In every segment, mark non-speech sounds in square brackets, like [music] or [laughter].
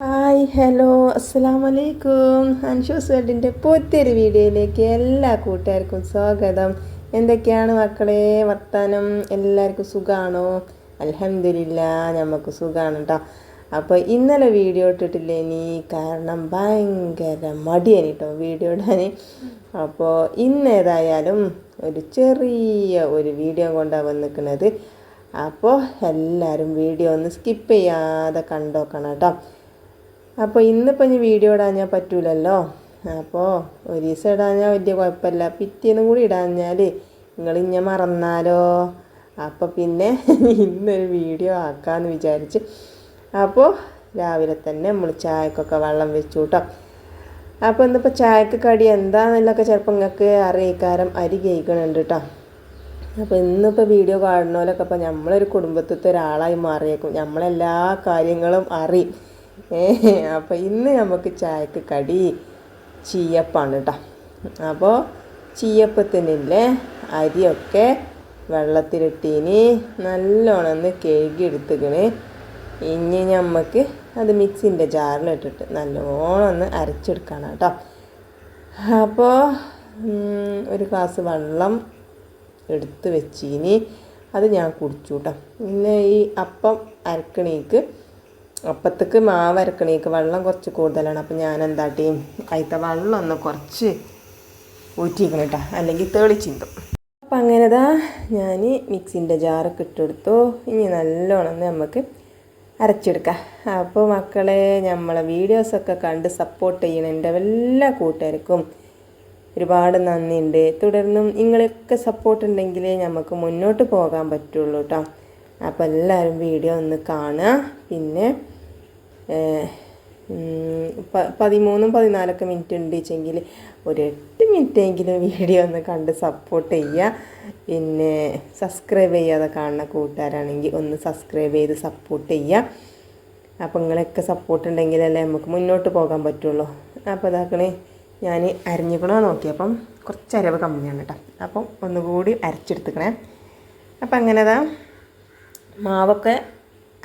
Hi hello അസ്സാം വലൈക്കും അൻഷൂസ് വേൾഡിന്റെ പുതിയൊരു വീഡിയോയിലേക്ക് എല്ലാ കൂട്ടുകാർക്കും സ്വാഗതം. എന്തൊക്കെയാണ് മക്കളെ വർത്താനം? എല്ലാവർക്കും സുഖമാണോ അലഹമില്ല നമുക്ക് സുഖമാണ് കേട്ടോ അപ്പോൾ ഇന്നലെ വീഡിയോ ഇട്ടിട്ടില്ലേ നീ? കാരണം ഭയങ്കര മടിയാണ് കേട്ടോ വീഡിയോ ഇടാൻ അപ്പോൾ ഇന്ന് ഏതായാലും ഒരു ചെറിയ ഒരു വീഡിയോ കൊണ്ടാണ് വന്നിരിക്കുന്നത് അപ്പോൾ എല്ലാവരും വീഡിയോ ഒന്ന് സ്കിപ്പ് ചെയ്യാതെ കണ്ടോക്കണം കേട്ടോ അപ്പോൾ ഇന്നിപ്പോൾ ഇനി വീഡിയോ ഇടാഞ്ഞാൽ പറ്റൂലല്ലോ. അപ്പോൾ ഒരു ദിവസം ഇടാഞ്ഞാൽ വലിയ കുഴപ്പമില്ല. പിറ്റേന്ന് കൂടി ഇടാഞ്ഞാൽ നിങ്ങൾ ഇഞ്ഞ മറന്നാലോ? അപ്പോൾ പിന്നെ ഇന്നൊരു വീഡിയോ ആക്കാമെന്ന് വിചാരിച്ച്. അപ്പോൾ രാവിലെ തന്നെ നമ്മൾ ചായക്കൊക്കെ വെള്ളം വെച്ചു കേട്ടോ അപ്പോൾ ഇന്നിപ്പോൾ ചായക്ക് കടി എന്താണെന്നുള്ളതൊക്കെ ചിലപ്പോൾ നിങ്ങൾക്ക് അറിയിക്കാരം. അരി കേൾക്കണുണ്ട് കേട്ടോ അപ്പോൾ ഇന്നിപ്പോൾ വീഡിയോ കാണുന്നവരൊക്കെ അപ്പോൾ നമ്മളൊരു കുടുംബത്തിലത്തെ ഒരാളായി മാറിയേക്കും. നമ്മളെല്ലാ കാര്യങ്ങളും അറിയും. അപ്പോൾ ഇന്ന് നമുക്ക് ചായക്ക് കടി ചീയപ്പാണ് കേട്ടോ അപ്പോൾ ചീയപ്പത്തിനില്ലേ അരിയൊക്കെ വെള്ളത്തിലിട്ടീന് നല്ലോണം ഒന്ന് കഴുകി എടുത്തുക്കണ് ഇനി നമുക്ക് അത് മിക്സിന്റെ ജാറിലിട്ടിട്ട് നല്ലോണം ഒന്ന് അരച്ചെടുക്കണം കേട്ടോ അപ്പോൾ ഒരു ഗ്ലാസ് വെള്ളം എടുത്ത് വെച്ചിനി. അത് ഞാൻ കുടിച്ചു കേട്ടോ പിന്നെ ഈ അപ്പം അരക്കണീക്ക് അപ്പത്തേക്ക് മാവ് അരക്കണേക്ക് വെള്ളം കുറച്ച് കൂടുതലാണ്. അപ്പം ഞാൻ എന്താട്ടി അതിത്തെ വെള്ളം ഒന്ന് കുറച്ച് ഊറ്റിക്കണം കേട്ടോ അല്ലെങ്കിൽ തെളിച്ചിന്തും. അപ്പം അങ്ങനെതാ ഞാൻ മിക്സിന്റെ ജാറൊക്കെ ഇട്ടെടുത്തു. ഇനി നല്ലോണം നമുക്ക് അരച്ചെടുക്കാം. അപ്പോൾ മക്കളെ നമ്മളെ വീഡിയോസൊക്കെ കണ്ട് സപ്പോർട്ട് ചെയ്യണം എന്റെ എല്ലാ കൂട്ടുകാർക്കും ഒരുപാട് നന്ദിയുണ്ട്. തുടർന്നും നിങ്ങളൊക്കെ സപ്പോർട്ട് ഉണ്ടെങ്കിലേ നമുക്ക് മുന്നോട്ട് പോകാൻ പറ്റുള്ളൂ കേട്ടോ അപ്പോൾ എല്ലാവരും വീഡിയോ ഒന്ന് കാണുക. പിന്നെ പതിമൂന്നും പതിനാലൊക്കെ മിനിറ്റ് ഉണ്ട് വെച്ചെങ്കിൽ ഒരു എട്ട് മിനിറ്റെങ്കിലും വീഡിയോ ഒന്ന് കണ്ട് സപ്പോർട്ട് ചെയ്യുക പിന്നെ സബ്സ്ക്രൈബ് ചെയ്യാതെ കാണുന്ന കൂട്ടുകാരാണെങ്കിൽ ഒന്ന് സബ്സ്ക്രൈബ് ചെയ്ത് സപ്പോർട്ട് ചെയ്യുക അപ്പോൾ നിങ്ങളൊക്കെ സപ്പോർട്ട് ഉണ്ടെങ്കിലല്ലേ നമുക്ക് മുന്നോട്ട് പോകാൻ പറ്റുള്ളൂ. അപ്പോൾ ഇതാക്കണേ ഞാൻ അരിഞ്ഞിക്കണോ നോക്കിയപ്പം കുറച്ച് അരവ് കമ്മിയാണ് കേട്ടോ. അപ്പം ഒന്നുകൂടി അരച്ചെടുത്തുക്കണേ. അപ്പം അങ്ങനെതാ. മാവൊക്കെ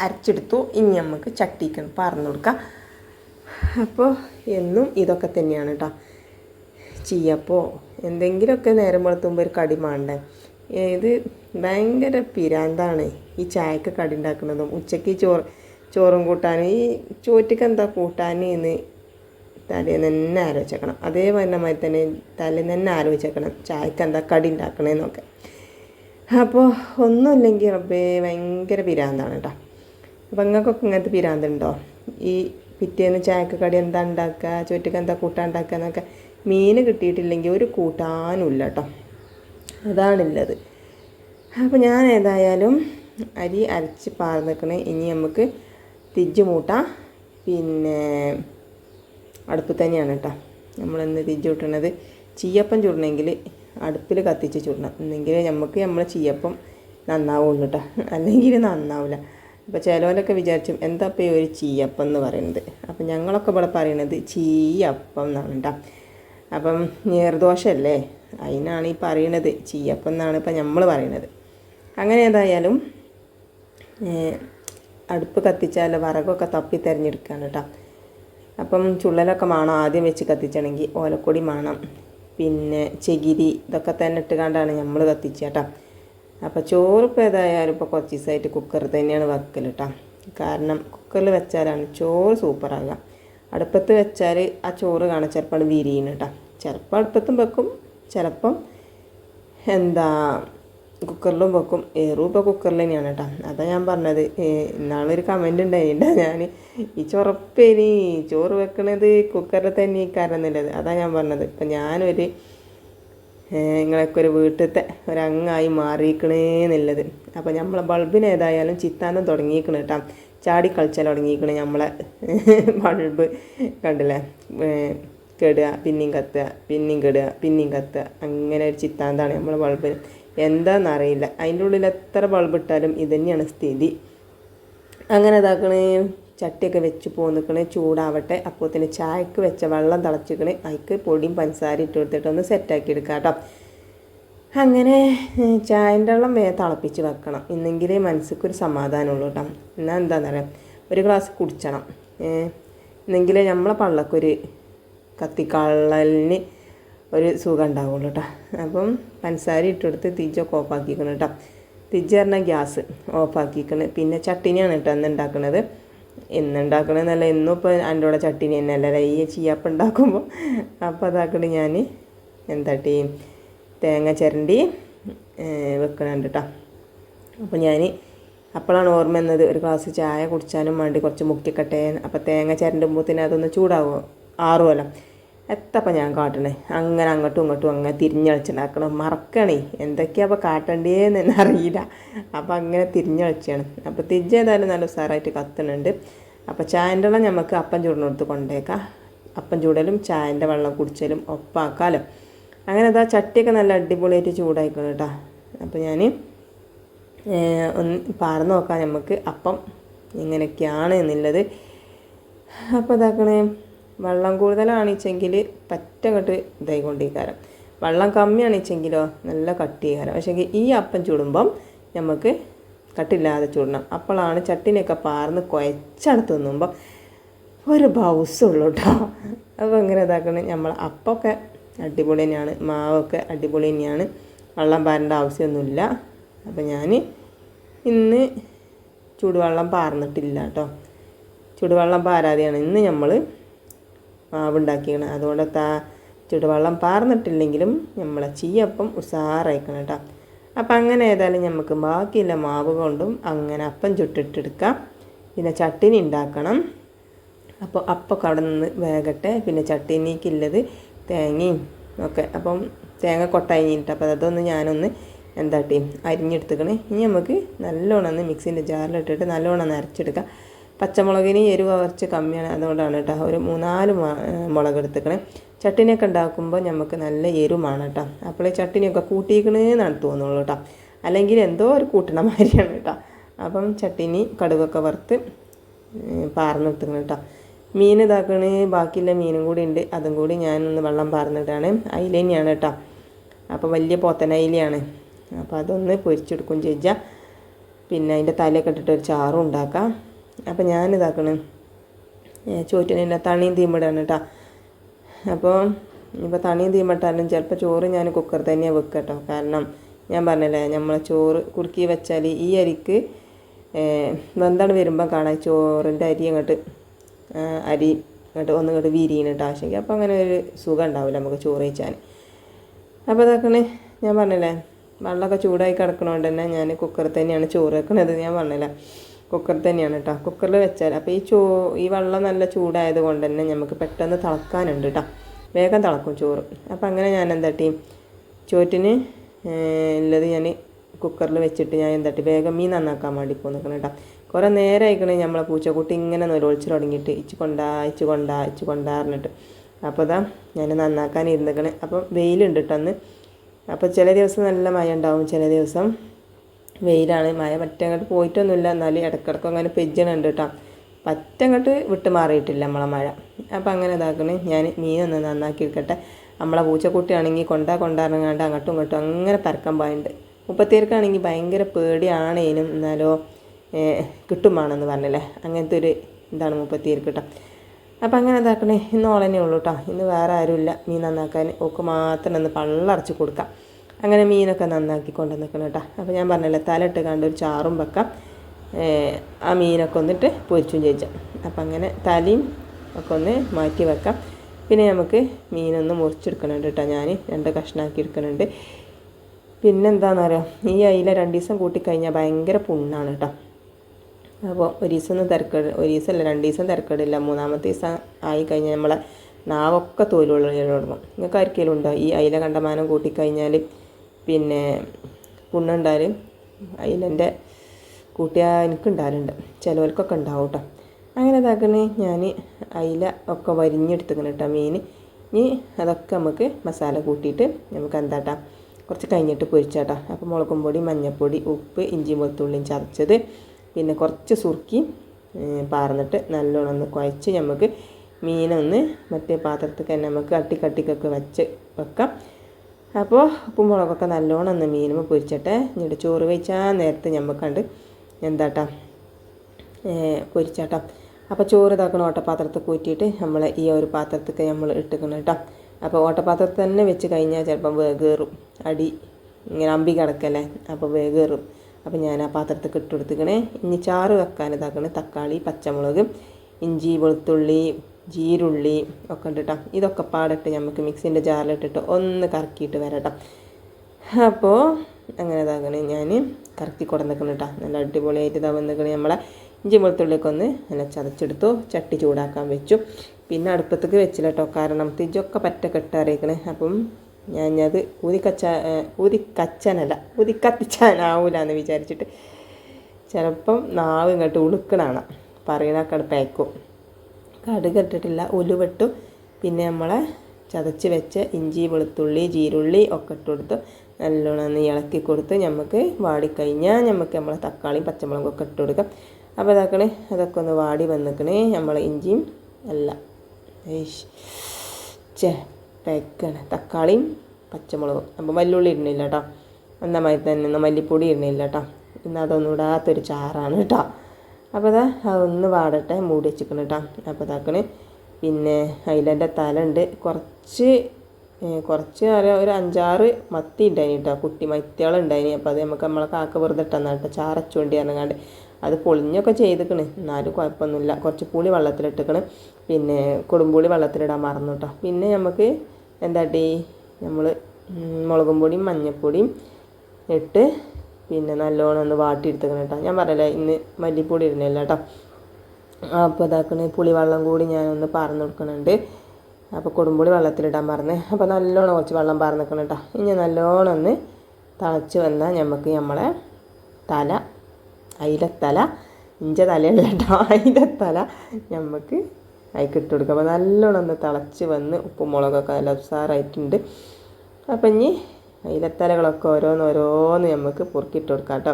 അരച്ചെടുത്തു. ഇനി നമുക്ക് ചട്ടിക്ക് പറന്നു കൊടുക്കാം. അപ്പോൾ എന്നും ഇതൊക്കെ തന്നെയാണ് കേട്ടോ ചെയ്യപ്പോൾ എന്തെങ്കിലുമൊക്കെ നേരം വളർത്തുമ്പോൾ ഒരു കടി മാണ്ടേ. ഇത് ഭയങ്കര പിരാന്താണ് ഈ ചായക്ക് കടി ഉണ്ടാക്കുന്നതും. ഉച്ചയ്ക്ക് ചോറ് ചോറും കൂട്ടാൻ ഈ ചോറ്റക്ക് എന്താ കൂട്ടാൻ എന്ന് തലേന്ന് തന്നെ ആലോചിക്കണം അതേ മാതിരി തന്നെ തലേന്ന് തന്നെ ആലോചിക്കണം ചായക്ക് എന്താ കടി ഉണ്ടാക്കണേന്നൊക്കെ. അപ്പോൾ ഒന്നുമില്ലെങ്കിൽ റബ്ബേ ഭയങ്കര പിരാന്താണ് കേട്ടോ അപ്പോൾ നിങ്ങൾക്കൊക്കെ ഇങ്ങനത്തെ പിരാന്തുണ്ടോ ഈ പിറ്റേന്ന് ചായക്ക് കടി എന്താ ഉണ്ടാക്കുക ചോറ്റക്ക് എന്താ കൂട്ടാൻ ഉണ്ടാക്കുക എന്നൊക്കെ മീൻ കിട്ടിയിട്ടില്ലെങ്കിൽ ഒരു കൂട്ടാനുമില്ല കേട്ടോ അതാണുള്ളത് അപ്പോൾ ഞാൻ ഏതായാലും അരി അരച്ച് പാർന്നിക്കണേ. ഇനി നമുക്ക് തിജ്ജ് പിന്നെ അടുപ്പ് തന്നെയാണ് കേട്ടോ നമ്മളിന്ന് തിജ്ജ് കൂട്ടണത് ചീയപ്പം ചുടണമെങ്കിൽ അടുപ്പിൽ കത്തിച്ച് ചുടണം. എന്നെങ്കിൽ നമുക്ക് നമ്മൾ ചീയപ്പം നന്നാവുള്ളൂ കേട്ടോ അല്ലെങ്കിൽ നന്നാവില്ല അപ്പോൾ ചിലവരൊക്കെ വിചാരിച്ചും എന്താ ഇപ്പോൾ ഒരു ചീയപ്പം എന്ന് പറയുന്നത് അപ്പം ഞങ്ങളൊക്കെ ഇവിടെ പറയണത് ചീയപ്പം എന്നാണ് കേട്ടോ അപ്പം നീർദോഷമല്ലേ അതിനാണ് ഈ പറയണത്. ചീയപ്പം എന്നാണ് ഇപ്പം നമ്മൾ പറയണത്. അങ്ങനെ ഏതായാലും അടുപ്പ് കത്തിച്ചാൽ വിറകൊക്കെ തപ്പി തിരഞ്ഞെടുക്കുകയാണ് കേട്ടോ അപ്പം ചുള്ളലൊക്കെ വേണം ആദ്യം വെച്ച് കത്തിച്ചണമെങ്കിൽ ഓലക്കൊടി വേണം പിന്നെ ചകിരി ഇതൊക്കെ തന്നെ ഇട്ട് കണ്ടാണ് നമ്മൾ കത്തിച്ച് കേട്ടോ അപ്പോൾ ചോറ് ഇപ്പോൾ ഏതായാലും ഇപ്പോൾ കുറച്ച് ദിവസമായിട്ട് കുക്കർ തന്നെയാണ് വെക്കൽ കേട്ടോ കാരണം കുക്കറിൽ വെച്ചാലാണ് ചോറ് സൂപ്പറാകുക അടുപ്പത്ത് വെച്ചാൽ ആ ചോറ് കാണാൻ ചിലപ്പോൾ വിരിയുന്നു കേട്ടോ ചിലപ്പോൾ അടുപ്പത്തും വെക്കും ചിലപ്പം എന്താ കുക്കറിലും വെക്കും. ഏറും ഇപ്പോൾ കുക്കറിൽ തന്നെയാണ് കേട്ടോ അതാ ഞാൻ പറഞ്ഞത്. ഇന്നാളൊരു കമന്റ് ഉണ്ടായിട്ടാ ഞാൻ ഈ ചൊറപ്പേനി ചോറ് വെക്കണത് കുക്കറിൽ തന്നെ കരന്നില്ലത് അതാ ഞാൻ പറഞ്ഞത്. ഇപ്പം ഞാനൊരു നിങ്ങളൊക്കെ ഒരു വീട്ടിലത്തെ ഒരങ്ങായി മാറിയിക്കണേന്നുള്ളത് അപ്പോൾ നമ്മളെ ബൾബിന് ഏതായാലും ചിത്താനം തുടങ്ങിയിരിക്കണം കേട്ടോ. ചാടി കളിച്ചാൽ തുടങ്ങിയിരിക്കണേ നമ്മളെ ബൾബ്. കണ്ടില്ലേ? കെടുക പിന്നെയും കത്തുക പിന്നെയും കെടുക പിന്നെയും കത്തുക. അങ്ങനെ ഒരു ചിത്താന്താണ് നമ്മളെ ബൾബിന് എന്താണെന്നറിയില്ല അതിന്റെ ഉള്ളിൽ എത്ര ബൾബ് ഇട്ടാലും ഇത് തന്നെയാണ് സ്ഥിതി. അങ്ങനെ ഇതാക്കണേ. ചട്ടിയൊക്കെ വെച്ച് പോന്നിക്കണേ ചൂടാവട്ടെ. അപ്പോൾ തന്നെ ചായക്ക് വെച്ച വെള്ളം തിളച്ചിക്കണേ. അതിക്ക് പൊടിയും പഞ്ചസാര ഇട്ട് കൊടുത്തിട്ട് ഒന്ന് സെറ്റാക്കി എടുക്കാം കേട്ടോ അങ്ങനെ ചായന്റെ വെള്ളം വേ തിളപ്പിച്ച് വെക്കണം. ഇന്നെങ്കിലേ മനസ്സിക്കൊരു സമാധാനമുള്ളൂ കേട്ടോ എന്നാൽ എന്താണെന്നറിയാം ഒരു ഗ്ലാസ് കുടിച്ചണം. എന്നെങ്കിലേ നമ്മളെ പള്ളക്കൊരു കത്തിക്കള്ളലിന് ഒരു സുഖം ഉണ്ടാവുള്ളൂ കേട്ടോ അപ്പം പഞ്ചസാര ഇട്ടെടുത്ത് തിരിച്ചൊക്കെ ഓഫാക്കിക്കണം കേട്ടോ തിരിച്ച് പറഞ്ഞാൽ ഗ്യാസ് ഓഫാക്കിക്കണം പിന്നെ ചട്ടിനിയാണ് കേട്ടോ അന്ന് ഉണ്ടാക്കുന്നത് എന്ന് ഉണ്ടാക്കണമെന്നല്ല എന്നും ഇപ്പോൾ എന്റെ കൂടെ ചട്ടിനി തന്നെ അല്ല? ഈ ചീയപ്പം ഉണ്ടാക്കുമ്പോൾ അപ്പോൾ അതാക്കണ ഞാൻ എന്താട്ടി തേങ്ങ ചിരണ്ടി വെക്കണുണ്ട് കേട്ടോ അപ്പോൾ ഞാൻ അപ്പോഴാണ് ഓർമ്മ എന്നത് ഒരു ഗ്ലാസ് ചായ കുടിച്ചാലും വേണ്ടി കുറച്ച് മുക്കിക്കട്ടെ അപ്പോൾ തേങ്ങ ചിരണ്ടുമ്പോൾ തന്നെ അതൊന്ന് ചൂടാവുമോ ആറുമല്ലോ എത്തപ്പം ഞാൻ കാട്ടണേ. അങ്ങനെ അങ്ങോട്ടും ഇങ്ങോട്ടും അങ്ങനെ തിരിഞ്ഞളിച്ചുണ്ടാക്കണം. മറക്കണേ. എന്തൊക്കെയാണ് അപ്പോൾ കാട്ടണ്ടേന്ന് തന്നെ അറിയില്ല. അപ്പോൾ അങ്ങനെ തിരിഞ്ഞളിച്ചാണ്. അപ്പോൾ തിരിച്ച് ഏതായാലും നല്ല ഉസാറായിട്ട് കത്തുന്നുണ്ട്. അപ്പോൾ ചായന്റെ വെള്ളം നമുക്ക് അപ്പം ചൂടിനടുത്ത് കൊണ്ടേക്കാം. അപ്പം ചൂടലും ചായന്റെ വെള്ളം കുടിച്ചലും ഒപ്പാക്കാലോ. അങ്ങനെ അതാ ചട്ടിയൊക്കെ നല്ല അടിപൊളിയായിട്ട് ചൂടായിക്കണം കേട്ടോ അപ്പോൾ ഞാൻ ഒന്ന് പാർന്ന് നോക്കാം നമുക്ക് അപ്പം എങ്ങനെയൊക്കെയാണ് എന്നുള്ളത്. അപ്പോൾ ഇതാക്കണേ. വെള്ളം കൂടുതലാണിച്ചെങ്കിൽ പറ്റ അങ്ങോട്ട് ഇതായിക്കൊണ്ടിരിക്കാരം. വെള്ളം കമ്മിയാണിച്ചെങ്കിലോ നല്ല കട്ടിയാരം പക്ഷേ ഈ അപ്പം ചൂടുമ്പം നമുക്ക് കട്ടില്ലാതെ ചൂടണം. അപ്പോഴാണ് ചട്ടിനെയൊക്കെ പാർന്ന് കുഴച്ചാണ് തിന്നുമ്പം ഒരു ബൗസുള്ളൂ കേട്ടോ അപ്പോൾ ഇങ്ങനെ ഇതാക്കണേ. നമ്മൾ അപ്പമൊക്കെ അടിപൊളി തന്നെയാണ്. മാവൊക്കെ അടിപൊളി തന്നെയാണ്. വെള്ളം പാരേണ്ട ആവശ്യമൊന്നുമില്ല അപ്പോൾ ഞാൻ ഇന്ന് ചൂടുവെള്ളം പാർന്നിട്ടില്ല കേട്ടോ ചൂടുവെള്ളം പാരാതെയാണ്. ഇന്ന് നമ്മൾ മാവുണ്ടാക്കിയാണ് അതുകൊണ്ട് താ ചുടുവെള്ളം പാർന്നിട്ടില്ലെങ്കിലും നമ്മളെ ചീയപ്പം ഉഷാറായിക്കണം കേട്ടോ അപ്പം അങ്ങനെ ഏതായാലും നമുക്ക് ബാക്കിയുള്ള മാവ് കൊണ്ടും അങ്ങനെ അപ്പം ചുട്ടിട്ടെടുക്കാം. പിന്നെ ചട്ടിനി ഉണ്ടാക്കണം അപ്പോൾ അപ്പം അവിടെ നിന്ന് വേകട്ടെ. പിന്നെ ചട്ടിനിക്കുള്ളത് തേങ്ങയും ഒക്കെ. അപ്പം തേങ്ങ കൊട്ടായി കഴിഞ്ഞിട്ട് അപ്പോൾ അതൊന്ന് ഞാനൊന്ന് എന്താട്ടി അരിഞ്ഞെടുത്തുക്കണേ. ഇനി നമുക്ക് നല്ലോണം ഒന്ന് മിക്സിന്റെ ജാറിലിട്ടിട്ട് നല്ലോണം ഒന്ന് അരച്ചെടുക്കാം. പച്ചമുളകിന് എരിവ് കുറച്ച് കമ്മിയാണ്. അതുകൊണ്ടാണ് കേട്ടോ ഒരു മൂന്നാൽ മുളക് എടുത്തുക്കണേ. ചട്ടിനിയൊക്കെ ഉണ്ടാക്കുമ്പോൾ നമുക്ക് നല്ല എരുമാണ് കേട്ടോ. അപ്പോൾ ചട്ടിനിയൊക്കെ കൂട്ടിക്കണേന്നാണ് തോന്നുള്ളൂ കേട്ടോ. അല്ലെങ്കിൽ എന്തോ ഒരു കൂട്ടണ മാതിരിയാണ് കേട്ടോ. അപ്പം ചട്ടിനി കടുകൊക്കെ വറുത്ത് പാർന്നെടുത്തുക്കണം കേട്ടോ. മീൻ ഇതാക്കണ്. ബാക്കിയുള്ള മീനും കൂടി ഉണ്ട്. അതും കൂടി ഞാനൊന്ന് വെള്ളം പാർന്നിട്ടാണ്. അയില തന്നെയാണ് കേട്ടോ. അപ്പോൾ വലിയ പോത്തനയിലയാണ് അപ്പോൾ അതൊന്ന് പൊരിച്ചെടുക്കും ചെയ്യാം. പിന്നെ അതിന്റെ തലയൊക്കെ ഇട്ടിട്ട് ഒരു ചാറും ഉണ്ടാക്കാം. അപ്പോൾ ഞാനിതാക്കണേ. ചോറ്റിനെ തണിയും തീമിടാണ് കേട്ടോ. അപ്പോൾ ഇപ്പോൾ തണിയും തീമിട്ടാലും ചിലപ്പോൾ ചോറ് ഞാൻ കുക്കർ തന്നെയാണ് വെക്കുക കേട്ടോ കാരണം ഞാൻ പറഞ്ഞല്ലേ നമ്മൾ ചോറ് കുറുക്കി വെച്ചാൽ ഈ അരിക്ക് വെന്താണ് വരുമ്പോൾ കാണാം ചോറിന്റെ അരി അങ്ങോട്ട് അരി അങ്ങോട്ട് ഒന്ന് ഇങ്ങോട്ട് വിരിയണിട്ട് ആശങ്ക അപ്പോൾ അങ്ങനെ ഒരു സുഖം ഉണ്ടാവില്ല നമുക്ക് ചോറ് കഴിച്ചാൽ അപ്പോൾ ഇതാക്കണേ ഞാൻ പറഞ്ഞല്ലേ വെള്ളമൊക്കെ ചൂടായി കിടക്കണോണ്ട് തന്നെ ഞാൻ കുക്കറിൽ തന്നെയാണ് ചോറ് വെക്കണത്. ഞാൻ പറഞ്ഞില്ല കുക്കറിൽ തന്നെയാണ് കേട്ടോ കുക്കറിൽ വെച്ചാൽ അപ്പോൾ ഈ ചോ ഈ വെള്ളം നല്ല ചൂടായത് കൊണ്ട് തന്നെ നമുക്ക് പെട്ടെന്ന് തിളക്കാനുണ്ട് കേട്ടോ വേഗം തിളക്കും ചോറ്. അപ്പോൾ അങ്ങനെ ഞാൻ എന്താട്ടി ചോറ്റിന് ഉള്ളത് ഞാൻ കുക്കറിൽ വെച്ചിട്ട് ഞാൻ എന്താട്ടി? വേഗം മീൻ നന്നാക്കാൻ വേണ്ടി പോന്നിക്കണം കേട്ടോ കുറേ നേരം ആയിക്കണേ നമ്മളെ പൂച്ചക്കുട്ടി ഇങ്ങനെ നൊരൊളിച്ച് തുടങ്ങിയിട്ട്. ഇച്ച് കൊണ്ടാ ഇച്ച് കൊണ്ടാ ഇച്ച് കൊണ്ടാ പറഞ്ഞിട്ട്. അപ്പോൾ ഇതാ ഞാൻ നന്നാക്കാൻ ഇരുന്നിക്കണേ അപ്പം വെയിലുണ്ട് കേട്ടോ അന്ന് അപ്പോൾ ചില ദിവസം നല്ല മഴ ഉണ്ടാവും ചില ദിവസം വെയിലാണ്. മഴ പറ്റങ്ങോട്ട് പോയിട്ടൊന്നുമില്ല. എന്നാലും ഇടക്കിടക്ക് അങ്ങനെ പെജ്ജണുണ്ട് കേട്ടോ. പറ്റങ്ങോട്ട് വിട്ട് മാറിയിട്ടില്ല നമ്മളെ മഴ. അപ്പോൾ അങ്ങനെ ഇതാക്കണേ. ഞാൻ മീനൊന്ന് നന്നാക്കി എടുക്കട്ടെ. നമ്മളെ പൂച്ചക്കുട്ടിയാണെങ്കിൽ കൊണ്ടാ കൊണ്ടാറങ്ങാണ്ട് അങ്ങോട്ടും ഇങ്ങോട്ടും അങ്ങനെ പരക്കം പോയുണ്ട്. മുപ്പത്തേർക്കാണെങ്കിൽ ഭയങ്കര പേടിയാണേനും എന്നാലോ കിട്ടുമാണെന്ന് പറഞ്ഞല്ലേ? അങ്ങനത്തെ ഒരു ഇതാണ് മുപ്പത്തിയേർക്ക് കേട്ടോ. അപ്പം അങ്ങനെ ഇതാക്കണേ. ഇന്ന് ഓളന്നെ ഉള്ളൂ കേട്ടോ. ഇന്ന് വേറെ ആരുമില്ല. മീൻ നന്നാക്കാൻ. ഒക്കെ മാത്രം ഒന്ന് പള്ളറച്ച് കൊടുക്കാം. അങ്ങനെ മീനൊക്കെ നന്നാക്കി കൊണ്ട് നിൽക്കണം കേട്ടോ. അപ്പോൾ ഞാൻ പറഞ്ഞല്ലോ തലയിട്ട് കണ്ട് ഒരു ചാറും വെക്കാം. ആ മീനൊക്കെ ഒന്നിട്ട് പൊരിച്ചും ചോദിച്ചാൽ അപ്പം അങ്ങനെ തലയും ഒക്കെ ഒന്ന് മാറ്റി വെക്കാം. പിന്നെ നമുക്ക് മീനൊന്ന് മുറിച്ചെടുക്കണുണ്ട് കേട്ടോ ഞാൻ. രണ്ട് കഷ്ണാക്കി എടുക്കുന്നുണ്ട് പിന്നെന്താണെന്ന് അറിയാം ഈ അയില രണ്ട് ദിവസം കൂട്ടിക്കഴിഞ്ഞാൽ ഭയങ്കര പുണ്ണാണ് കേട്ടോ. അപ്പോൾ ഒരു ദിവസം ഒന്നും തിരക്കട് ഒരു ദിവസമല്ല രണ്ട് ദിവസം തിരക്കടില്ല. മൂന്നാമത്തെ ദിവസം ആയി കഴിഞ്ഞാൽ നമ്മളെ നാവൊക്കെ തോലുള്ള തുടങ്ങും നിങ്ങൾക്ക് ആർക്കെങ്കിലും ഉണ്ടോ ഈ അയില കണ്ടമാനം കൂട്ടിക്കഴിഞ്ഞാൽ? പിന്നെ പുണ്ണുണ്ടാൽ അതിലെന്റെ കൂട്ടിയാ എനിക്കുണ്ടാകലുണ്ട് ചിലവർക്കൊക്കെ ഉണ്ടാവും കേട്ടോ അങ്ങനെ ഇതാക്കണേ ഞാൻ അയില ഒക്കെ വരിഞ്ഞെടുത്തിങ്ങനെ കേട്ടോ മീൻ. ഇനി അതൊക്കെ നമുക്ക് മസാല കൂട്ടിയിട്ട് നമുക്ക് എന്താട്ട കുറച്ച് കഴിഞ്ഞിട്ട് പൊരിച്ചാട്ടോ. അപ്പോൾ മുളകും പൊടി മഞ്ഞൾപ്പൊടി ഉപ്പ് ഇഞ്ചി വെളുത്തുള്ളിയും ചതച്ചത്. പിന്നെ കുറച്ച് സുറുക്കി പാർന്നിട്ട് നല്ലോണം ഒന്ന് കുഴച്ച് നമുക്ക് മീനൊന്ന് മറ്റേ പാത്രത്തിൽ തന്നെ നമുക്ക് അട്ടിക്കട്ടിക്കൊക്കെ വെച്ച് വെക്കാം. അപ്പോൾ ഉപ്പും മുളകൊക്കെ നല്ലോണം ഒന്ന് മീനുമ്പോൾ പൊരിച്ചിട്ട്. എന്നിട്ട് ചോറ് വെച്ചാൽ നേരത്തെ നമുക്ക് കണ്ട് എന്താട്ടാ പൊരിച്ചാട്ടാ. അപ്പോൾ ചോറ് ഇതാക്കണം ഓട്ടപാത്രത്തിൽ കൂറ്റിയിട്ട് നമ്മൾ ഈ ഒരു പാത്രത്തേക്ക് നമ്മൾ ഇട്ടിക്കണം കേട്ടോ. അപ്പോൾ ഓട്ടപാത്രത്തിൽ തന്നെ വെച്ച് കഴിഞ്ഞാൽ ചിലപ്പം വേഗേറും. അടി ഇങ്ങനെ അമ്പി കിടക്കല്ലേ അപ്പോൾ വേഗേറും. അപ്പോൾ ഞാൻ ആ പാത്രത്തിൽ ഇട്ട് കൊടുത്തിക്കണേ. ഇനി ചാറ് വെക്കാൻ ഇതാക്കണേ തക്കാളി പച്ചമുളക് ഇഞ്ചി വെളുത്തുള്ളി ജീരുള്ളി ഒക്കെ ഉണ്ട് കേട്ടോ ഇതൊക്കെ പാടിട്ട് നമുക്ക് മിക്സിന്റെ ജാറിലിട്ടിട്ട് ഒന്ന് കറക്കിയിട്ട് വരട്ടെ. അപ്പോൾ അങ്ങനെ ഇതാക്കണേ. ഞാൻ കറക്കി കൊടുന്നിക്കണം കേട്ടോ നല്ല അടിപൊളിയായിട്ട് ഇതാ വന്നിക്കണ നമ്മളെ ഇഞ്ചി വെളുത്തുള്ളിയൊക്കെ ഒന്ന് നല്ല ചതച്ചെടുത്തു. ചട്ടി ചൂടാക്കാൻ വെച്ചു. പിന്നെ അടുപ്പത്തേക്ക് വെച്ചില്ല കേട്ടോ കാരണം തിജൊക്കെ പറ്റ കെട്ടറിയിക്കണേ അപ്പം ഞാൻ അത് ഊതിക്കച്ച ഊതിക്കച്ചനല്ല ഊതിക്കത്തിച്ചാനാവൂല എന്ന് വിചാരിച്ചിട്ട്. ചിലപ്പം നാവ് ഇങ്ങോട്ട് ഉളുക്കണാണ് പറയണക്കാട് പേക്കും കടുക് ഇട്ടിട്ടില്ല ഉലുവട്ടു. പിന്നെ നമ്മളെ ചതച്ച് വെച്ച ഇഞ്ചി വെളുത്തുള്ളി ജീരുള്ളി ഒക്കെ ഇട്ട് കൊടുത്ത്. നല്ലോണം ഇളക്കി കൊടുത്ത് നമുക്ക് വാടിക്കഴിഞ്ഞാൽ നമുക്ക് നമ്മളെ തക്കാളിയും പച്ചമുളകൊക്കെ ഇട്ട് കൊടുക്കാം. അപ്പോൾ ഇതാക്കണേ അതൊക്കെ ഒന്ന് വാടി വന്നിക്കണേ നമ്മളെ ഇഞ്ചിയും അല്ല ചേക്കണ് തക്കാളിയും പച്ചമുളകും. അപ്പോൾ വല്ലുള്ളി ഇടണില്ല കേട്ടോ. ഒന്നമായി തന്നെ മല്ലിപ്പൊടി ഇടണില്ല കേട്ടോ. ഇന്ന് അതൊന്നും ഇടാത്തൊരു ചാറാണ് കേട്ടോ. അപ്പോൾ അതാ ഒന്ന് വാടട്ടെ മൂടി വെച്ചിക്കണം കേട്ടോ അപ്പോൾ ഇതാക്കണ്. പിന്നെ അതിലെന്റെ തല ഉണ്ട് കുറച്ച് കുറച്ച് ഒരു അഞ്ചാറ് മത്തി ഉണ്ടായിന് കേട്ടോ കുട്ടി മത്തികളുണ്ടായിന് അപ്പോൾ അത് നമുക്ക് നമ്മളെ കാക്ക വെറുതെ ഇട്ടാൽ കേട്ടോ ചാറച്ചുകൊണ്ട് ഇറങ്ങാണ്ട് അത് പൊളിഞ്ഞൊക്കെ ചെയ്തിക്കണ്. എന്നാലും കുഴപ്പമൊന്നുമില്ല കുറച്ച് പുളി വെള്ളത്തിലിട്ടിക്കണ്. പിന്നെ കൊടുമ്പുളി വെള്ളത്തിലിടാൻ മറന്നു കേട്ടോ പിന്നെ നമുക്ക് എന്താട്ടി? നമ്മൾ മുളകും പൊടിയും മഞ്ഞൾപ്പൊടിയും ഇട്ട് പിന്നെ നല്ലോണം ഒന്ന് വാട്ടിയെടുത്തേക്കണം കേട്ടോ. ഞാൻ പറയല്ലേ ഇന്ന് മല്ലിപ്പൊടി ഇടുന്നില്ല കേട്ടോ. അപ്പോൾ ഇതാക്കണ പുളിവെള്ളം കൂടി ഞാനൊന്ന് പറഞ്ഞു കൊടുക്കുന്നുണ്ട് അപ്പോൾ കൊടുമ്പുളി വെള്ളത്തിലിടാൻ പറഞ്ഞ്. അപ്പോൾ നല്ലോണം കുറച്ച് വെള്ളം പറഞ്ഞേക്കണം കേട്ടോ. ഇനി നല്ലോണം ഒന്ന് തിളച്ച് വന്നാൽ നമുക്ക് നമ്മളെ തല അയിലത്തല ഇഞ്ച തലയല്ല കേട്ടോ. [laughs] അയിലത്തല നമുക്ക് അതിൽ ഇട്ട് കൊടുക്കുക അപ്പോൾ നല്ലോണം ഒന്ന് തിളച്ച് വന്ന് ഉപ്പും മുളകൊക്കെ നല്ല ഉസാറായിട്ടുണ്ട്. അപ്പം ഇനി അയിലത്തലകളൊക്കെ ഓരോന്ന് ഓരോന്ന് നമുക്ക് പൊറുക്കിയിട്ട് കൊടുക്കാം കേട്ടോ.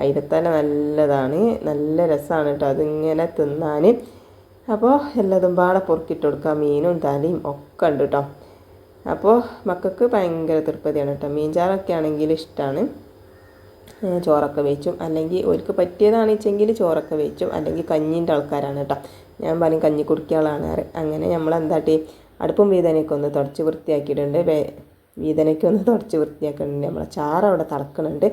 അയിലത്തല നല്ലതാണ്. നല്ല രസമാണ് കേട്ടോ. അതിങ്ങനെ തിന്നാൻ അപ്പോൾ എല്ലാതും പാടെ പൊറുക്കിയിട്ട് കൊടുക്കാം. മീനും തലയും ഒക്കെ ഉണ്ട് കേട്ടോ. അപ്പോൾ മക്കൾക്ക് ഭയങ്കര തൃപ്തിയാണ് കേട്ടോ. മീൻചാറൊക്കെ ആണെങ്കിൽ ഇഷ്ടമാണ് ചോറൊക്കെ വെച്ചും. അല്ലെങ്കിൽ ഒരുക്ക് പറ്റിയതാണ് വെച്ചെങ്കിൽ ചോറൊക്കെ വെച്ചും. അല്ലെങ്കിൽ കഞ്ഞീന്റെ ആൾക്കാരാണ് കേട്ടോ. ഞാൻ പറയും കഞ്ഞി കുടിക്കാളാണ് അങ്ങനെ നമ്മൾ എന്താട്ടി അടുപ്പും വീതനൊക്കെ ഒന്ന് തുടച്ച് വൃത്തിയാക്കിയിട്ടുണ്ട്. വീതനയ്ക്ക് ഒന്ന് തുടച്ച് വൃത്തിയാക്കുന്നുണ്ട് നമ്മളെ ചാറ് അവിടെ തിളക്കുന്നുണ്ട്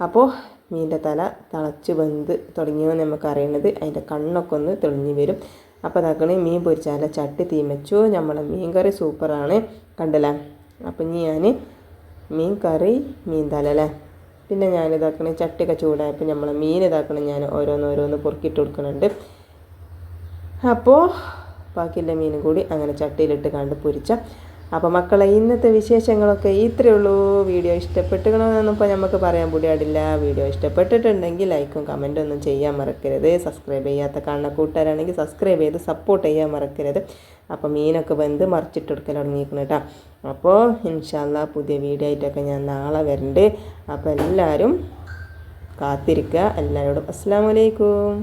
അപ്പോൾ മീന്റെ തല തിളച്ച് വെന്ത് തുടങ്ങിയോ നമുക്ക് അറിയുന്നത് അതിന്റെ കണ്ണൊക്കെ ഒന്ന് തെളിഞ്ഞ് വരും. അപ്പോൾ അതാക്കണേ മീൻ പൊരിച്ചാല ചട്ടി തീമച്ചു നമ്മളെ മീൻ കറി സൂപ്പറാണ് കണ്ടല്ലേ? അപ്പം ഇനി ഞാൻ മീൻ കറി മീൻ തല അല്ലേ? പിന്നെ ഞാൻ ഇതാക്കണേ ചട്ടിയൊക്കെ ചൂടായപ്പോൾ നമ്മളെ മീൻ ഇതാക്കണം ഞാൻ ഓരോന്ന് ഓരോന്ന് പൊറുക്കിയിട്ട് കൊടുക്കുന്നുണ്ട് അപ്പോൾ ബാക്കിയുള്ള മീനും കൂടി അങ്ങനെ ചട്ടിയിലിട്ട് കണ്ട് പൊരിച്ച. അപ്പോൾ മക്കളെ ഇന്നത്തെ വിശേഷങ്ങളൊക്കെ ഇത്രയേ ഉള്ളൂ. വീഡിയോ ഇഷ്ടപ്പെട്ടുകണമെന്നൊന്നും നമുക്ക് പറയാൻ കൂടിയാടില്ല വീഡിയോ ഇഷ്ടപ്പെട്ടിട്ടുണ്ടെങ്കിൽ ലൈക്കും കമന്റും ഒന്നും ചെയ്യാൻ മറക്കരുത്. സബ്സ്ക്രൈബ് ചെയ്യാത്ത കാണുന്ന കൂട്ടുകാരാണെങ്കിൽ സബ്സ്ക്രൈബ് ചെയ്ത് സപ്പോർട്ട് ചെയ്യാൻ മറക്കരുത്. അപ്പോൾ മീനൊക്കെ വെന്ത് മറിച്ചിട്ട് കൊടുക്കൽ തുടങ്ങിയിരിക്കണം കേട്ടോ. അപ്പോൾ ഇൻഷാല്ല പുതിയ വീഡിയോ ആയിട്ടൊക്കെ ഞാൻ നാളെ വരണ്ട്. അപ്പോൾ എല്ലാവരും കാത്തിരിക്കുക. എല്ലാവരോടും അസ്സാം വലൈക്കും